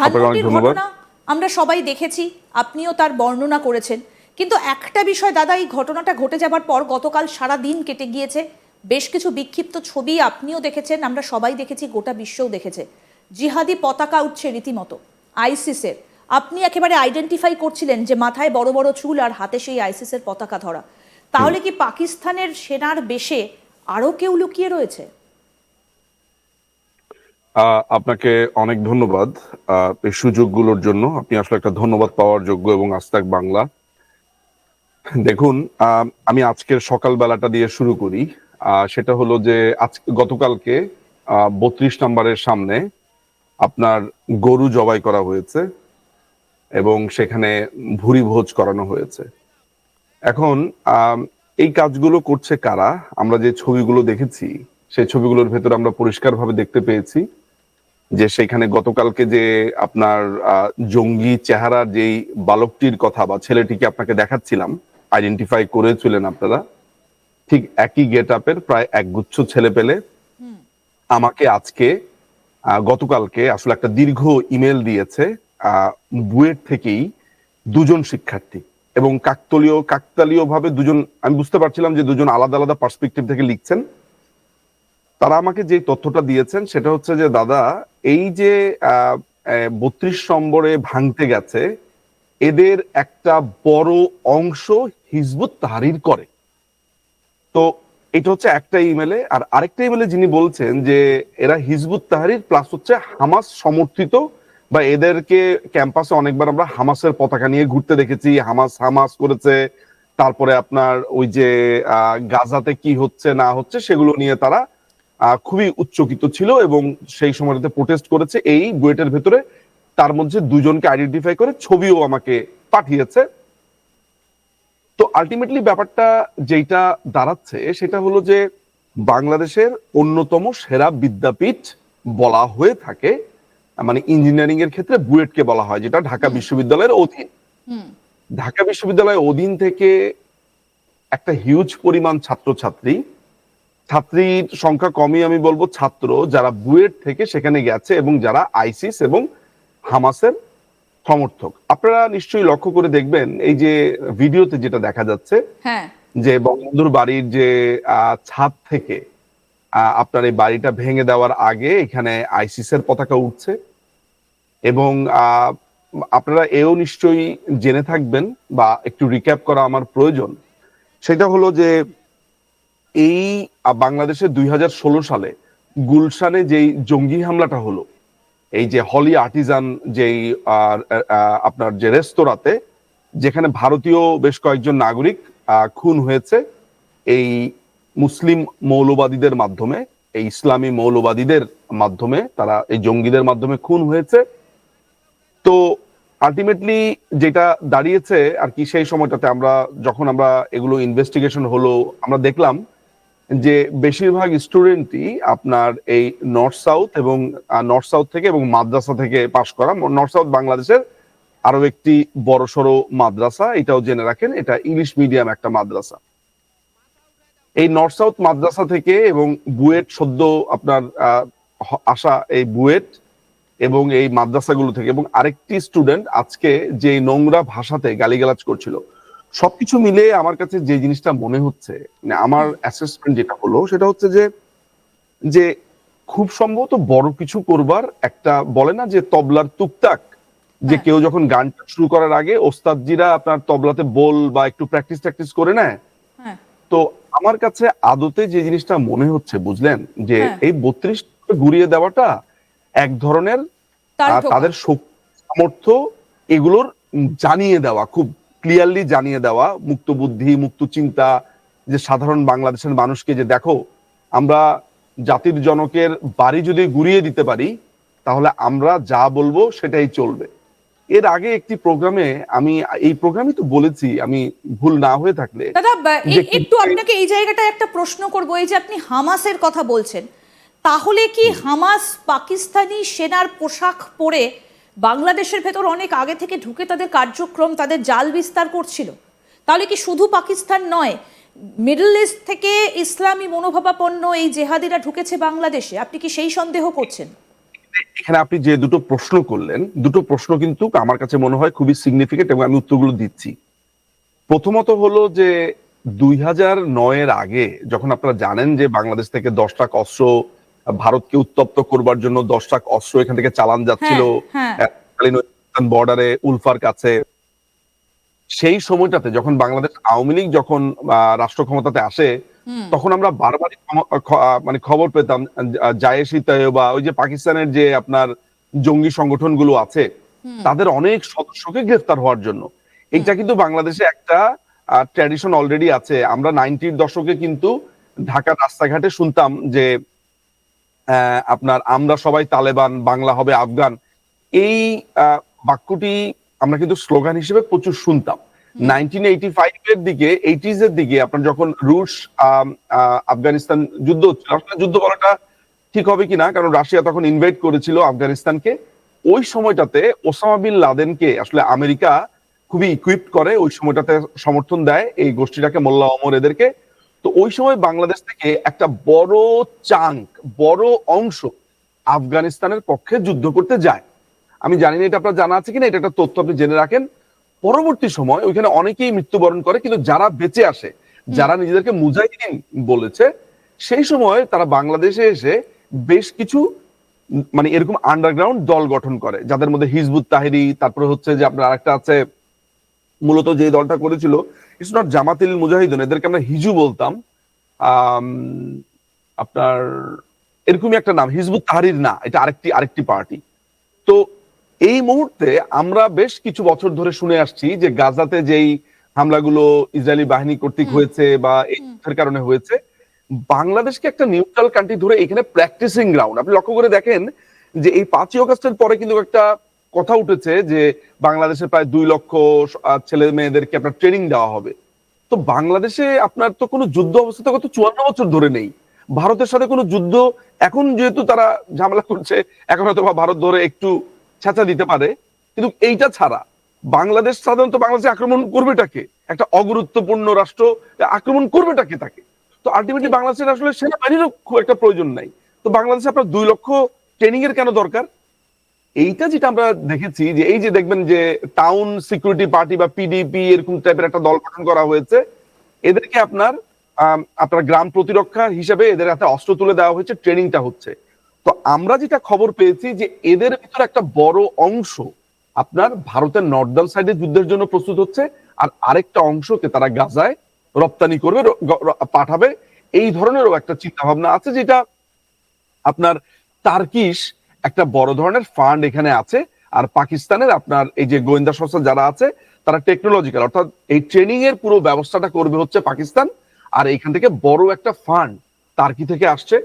ধানমন্ডির ঘটনা আমরা সবাই দেখেছি আপনিও তার বর্ণনা করেছেন। কিন্তু একটা বিষয় দাদা এই ঘটনাটা ঘটে যাবার পর গতকাল সারা দিন কেটে গিয়েছে। বেশ কিছু বিক্ষিপ্ত ছবি আপনিও দেখেছেন আমরা সবাই দেখেছি গোটা বিশ্বও দেখেছে। জিহাদি পতাকা উঠছে রীতিমতো আইসিসের। আপনি একেবারে আইডেন্টিফাই করছিলেন যে মাথায় বড় বড় চুল আর হাতে সেই আইসিসের পতাকা ধরা। তাহলে কি পাকিস্তানের সেনার বেশে আরও কেউ লুকিয়ে রয়েছে? আপনাকে অনেক ধন্যবাদ। এই সুযোগগুলোর জন্য। আপনি আসলে একটা ধন্যবাদ পাওয়ার যোগ্য এবং আস্তাক বাংলা। দেখুন আমি আজকের সকালবেলাটা দিয়ে শুরু করি। সেটা হলো যে, আজ, গতকালকে বত্রিশ নম্বরের সামনে আপনার গরু জবাই করা হয়েছে এবং সেখানে ভুরি ভোজ করানো হয়েছে। এখন এই কাজগুলো করছে কারা? আমরা যে ছবিগুলো দেখেছি, সেই ছবিগুলোর ভেতরে আমরা পরিষ্কারভাবে দেখতে পেয়েছি। যে সেখানে গতকালকে যে আপনার জঙ্গি চেহারার যেই বালকটির কথা বা ছেলেটিকে আপনাকে দেখাচ্ছিলাম আইডেন্টিফাই করেছিলেন আপনারা ঠিক একই গেট আপের প্রায় একগুচ্ছ ছেলে পেলে আমাকে আজকে আহ, গতকালকে আসলে একটা দীর্ঘ ইমেল দিয়েছে আহ, বুয়েট থেকেই দুজন শিক্ষার্থী এবং কাকতলীয় কাকতালীয় ভাবে দুজন আমি বুঝতে পারছিলাম যে দুজন আলাদা আলাদা পার্সপেক্টিভ থেকে লিখছেন। তারা আমাকে যে তথ্যটা দিয়েছেন, সেটা হচ্ছে যে, দাদা, এই যে বত্রিশ নম্বরে ভাঙতে গেছে, এদের একটা বড় অংশ হিজবুত তাহারির করে। তো এটা হচ্ছে একটা ইমেলে আর আরেকটা ইমেলে যিনি বলছেন যে, এরা হিজবুত তাহারির, প্লাস হচ্ছে হামাস সমর্থিত, বা এদেরকে ক্যাম্পাসে অনেকবার আমরা হামাসের পতাকা নিয়ে ঘুরতে দেখেছি, হামাস হামাস করেছে, তারপরে আপনার ওই যে গাজাতে কি হচ্ছে না হচ্ছে, সেগুলো নিয়ে তারা খুবই উচ্চকিত ছিল এবং সেই সময়টাতে প্রোটেস্ট করেছে। এই বুয়েটের ভেতরে তার মধ্যে দুজনকে আইডেন্টিফাই করে ছবিও আমাকে পাঠিয়েছে। তো আলটিমেটলি ব্যাপারটা যেটা দাঁড়াচ্ছে সেটা হলো যে বাংলাদেশের অন্যতম সেরা বিদ্যাপীঠ বলা হয়ে থাকে মানে ইঞ্জিনিয়ারিং এর ক্ষেত্রে বুয়েটকে বলা হয় যেটা ঢাকা বিশ্ববিদ্যালয়ের অধীন। হুম। ঢাকা বিশ্ববিদ্যালয়ের অধীন থেকে একটা হিউজ পরিমাণ ছাত্রছাত্রী ছাত্রীর সংখ্যা কমই আমি বলব ছাত্র যারা বুয়েট থেকে সেখানে গেছে এবং যারা আইসিস এবং হামাসের সমর্থক। আপনারা নিশ্চয়ই লক্ষ্য করে দেখবেন এই যে ভিডিওতে যেটা দেখা যাচ্ছে হ্যাঁ। যে বঙ্গবন্ধুর বাড়ির যে ছাদ থেকে আপনার এই বাড়িটা ভেঙে দেওয়ার আগে এখানে আইসিসের পতাকা উঠছে এবং আহ, আপনারা এও নিশ্চয়ই জেনে থাকবেন বা একটু রিক্যাপ করা আমার প্রয়োজন। সেটা হলো যে এই বাংলাদেশে দুই হাজার ষোলো সালে গুলশানে যেই জঙ্গি হামলাটা হলো, এই যে হলি আর্টিজান যেই আপনার যে রেস্তোরাঁতে, যেখানে ভারতীয় বেশ কয়েকজন নাগরিক খুন হয়েছে, এই মুসলিম মৌলবাদীদের মাধ্যমে, এই ইসলামী মৌলবাদীদের মাধ্যমে, তারা এই জঙ্গিদের মাধ্যমে খুন হয়েছে। তো আলটিমেটলি যেটা দাঁড়িয়েছে আর কি সেই সময়টাতে আমরা, যখন আমরা এগুলো ইনভেস্টিগেশন হলো, আমরা দেখলাম যে বেশিরভাগ স্টুডেন্টই আপনার এই নর্থ সাউথ এবং নর্থ সাউথ থেকে এবং মাদ্রাসা থেকে পাশ করা। নর্থ সাউথ বাংলাদেশের আরও একটি বড় সড়ো মাদ্রাসা, এটাও জেনে রাখেন, এটা ইংলিশ মিডিয়াম একটা মাদ্রাসা। এই নর্থ সাউথ মাদ্রাসা থেকে এবং বুয়েট সদ্য আপনার আসা এই বুয়েট এবং এই মাদ্রাসাগুলো থেকে এবং আরেকটি স্টুডেন্ট আজকে যে নোংরা ভাষাতে গালিগালাজ করছিল সবকিছু মিলে আমার কাছে যে জিনিসটা মনে হচ্ছে মানে আমার অ্যাসেসমেন্ট যেটা হলো সেটা হচ্ছে যে যে খুব সম্ভবত বড় কিছু করবার একটা বলে না যে তবলার টুকটাক যে হ্যাঁ। কেউ যখন গানটা শুরু করার আগে ওস্তাদজিরা আপনার তবলাতে বল বা একটু প্র্যাকটিস ট্যাকটিস করে নেয়। হ্যাঁ। তো আমার কাছে আদতে যে জিনিসটা মনে হচ্ছে বুঝলেন? যে হ্যাঁ। এই বত্রিশ ঘুরিয়ে দেওয়াটা এক ধরনের তাদের সামর্থ্য এগুলোর জানিয়ে দেওয়া খুব ক্লিয়ারলি জানিয়ে দেওয়া মুক্ত বুদ্ধি মুক্ত চিন্তা যে সাধারণ বাংলাদেশের মানুষকে যে দেখো আমরা জাতির জনকের বাড়ি যদি গুড়িয়ে দিতে পারি তাহলে আমরা যা বলব সেটাই চলবে। এর আগে একটি প্রোগ্রামে আমি এই প্রোগ্রামে তো বলেছি আমি ভুল না হয়ে থাকলে দাদা একটু আপনাকে এই জায়গাটায় একটা প্রশ্ন করব এই যে আপনি হামাসের কথা বলছেন তাহলে কি হামাস পাকিস্তানি সেনার পোশাক পরে বাংলাদেশের ভেতর অনেক আগে থেকে ঢুকে তাদের কার্যক্রম, তাদের জাল বিস্তার করছিল। তাহলে কি শুধু পাকিস্তান নয়, মিডল ইস্ট থেকে ইসলামী মনোভাবাপন্ন এই জেহাদিরা ঢুকেছে বাংলাদেশে? আপনি কি সেই সন্দেহ করছেন? এখানে আপনি যে দুটো প্রশ্ন করলেন, দুটো প্রশ্ন কিন্তু আমার কাছে মনে হয় খুবই সিগনিফিকেন্ট এবং আমি উত্তরগুলো দিচ্ছি। প্রথমত হলো যে দুই হাজার নয়ের আগে যখন আপনারা জানেন যে বাংলাদেশ থেকে দশ লাখ অস্ত্র ভারতকে উত্তপ্ত করবার জন্য দশ লাখ অস্ত্র এখান থেকে চালান যাচ্ছিল। হ্যাঁ, হ্যাঁ। বর্ডারে উলফার কাছে। সেই সময়টাতে যখন বাংলাদেশ আওয়ামী লীগ যখন রাষ্ট্র ক্ষমতাতে আসে তখন আমরা আহ, মানে খবর পেতাম জায়েশ বা ওই যে পাকিস্তানের যে আপনার জঙ্গি সংগঠনগুলো আছে তাদের অনেক সদস্যকে গ্রেফতার হওয়ার জন্য। এটা কিন্তু বাংলাদেশে একটা ট্র্যাডিশন অলরেডি আছে। আমরা নাইনটির দশকে কিন্তু ঢাকার রাস্তাঘাটে শুনতাম যে আপনার আমরা সবাই তালেবান বাংলা হবে আফগান। এই বাক্যটি আমরা কিন্তু স্লোগান হিসেবে প্রচুর শুনতাম। নাইনটিন এইটি ফাইভ এর দিকে এইটিজ এর দিকে আপনার যখন রুশ আফগানিস্তান যুদ্ধ হচ্ছিল আসলে যুদ্ধ বলাটা ঠিক হবে কিনা? কারণ রাশিয়া তখন ইনভাইট করেছিল আফগানিস্তানকে। ওই সময়টাতে ওসামা বিন লাদেনকে আসলে আমেরিকা খুবই ইকুইপড করে ওই সময়টাতে সমর্থন দেয় এই গোষ্ঠীটাকে মোল্লা অমর এদেরকে। তো ওই সময় বাংলাদেশ থেকে একটা বড় চাঙ্ক বড় অংশ আফগানিস্তানের পক্ষে যুদ্ধ করতে যায়। আমি জানি না এটা আপনার জানা আছে কিনা এটা একটা তথ্য আপনি জেনে রাখেন। পরবর্তী সময় ওইখানে অনেকেই মৃত্যুবরণ করে কিন্তু যারা বেঁচে আসে যারা নিজেদেরকে মুজাহিদিন বলেছে সেই সময় তারা বাংলাদেশে এসে বেশ কিছু মানে এরকম আন্ডারগ্রাউন্ড দল গঠন করে যাদের মধ্যে হিজবুত তাহিরি তারপরে হচ্ছে যে আপনার আরেকটা আছে মূলত যে দলটা করেছিল ইটস নট জামাতিল মুজাহিদুন এদেরকে আমরা হিজু বলতাম। আপনার এরকমই একটা নাম হিজবুত তাহারির না এটা আরেকটি আরেকটি পার্টি। তো এই মুহূর্তে আমরা বেশ কিছু বছর ধরে শুনে আসছি যে গাজাতে যেই হামলাগুলো ইসরায়েলি বাহিনী কর্তৃক হয়েছে বা এই যুদ্ধের কারণে হয়েছে বাংলাদেশকে একটা নিউট্রাল কান্ট্রি ধরে এখানে প্র্যাকটিসিং গ্রাউন্ড আপনি লক্ষ্য করে দেখেন যে এই পাঁচই অগস্টের পরে কিন্তু একটা কথা উঠেছে যে বাংলাদেশে প্রায় দুই লক্ষ ছেলে মেয়েদেরকে আপনার ট্রেনিং দেওয়া হবে। তো বাংলাদেশে আপনার তো কোনো যুদ্ধ অবস্থা গত চুয়ান্ন বছর ধরে নেই। ভারতের সাথে কোনো যুদ্ধ এখন যেহেতু তারা ঝামেলা করছে এখন হয়তো বা ভারত ধরে একটু ছাঁচা দিতে পারে। কিন্তু এইটা ছাড়া বাংলাদেশ সাধারণত বাংলাদেশে আক্রমণ করবে করবেটাকে একটা অগুরুত্বপূর্ণ রাষ্ট্র আক্রমণ করবেটাকে তাকে? তো আলটিমেটলি বাংলাদেশের আসলে সেনাবাহিনীরও খুব একটা প্রয়োজন নাই। তো বাংলাদেশে আপনার দুই লক্ষ ট্রেনিং এর কেন দরকার? এইটা যেটা আমরা দেখেছি যে এই যে দেখবেন যে টাউন সিকিউরিটি পার্টি বা পিডিপি এরকম টাইপের একটা দল গঠন করা হয়েছে, এদেরকে আপনার আপনার গ্রাম প্রতিরক্ষা হিসেবে এদের হাতে অস্ত্র তুলে দেওয়া হয়েছে ট্রেনিংটা হচ্ছে। তো আমরা যেটা খবর পেয়েছি যে এদের ভিতরে একটা বড় অংশ আপনার ভারতের নর্দার্ন সাইডে যুদ্ধের জন্য প্রস্তুত হচ্ছে, আর আরেকটা অংশকে তারা গাজায় রপ্তানি করবে পাঠাবে। এই ধরনেরও একটা চিন্তা ভাবনা আছে যেটা আপনার তার্কিশ একটা বড় ধরনের ফান্ড এখানে আছে। আর পাকিস্তানের আপনার এই যে গোয়েন্দা সংস্থা যারা আছে, তারা টেকনোলজিক্যাল অর্থাৎ এই ট্রেনিং এর পুরো ব্যবস্থাটা করবে হচ্ছে পাকিস্তান। আর এখান থেকে বড় একটা ফান্ড তার্কি থেকে আসছে।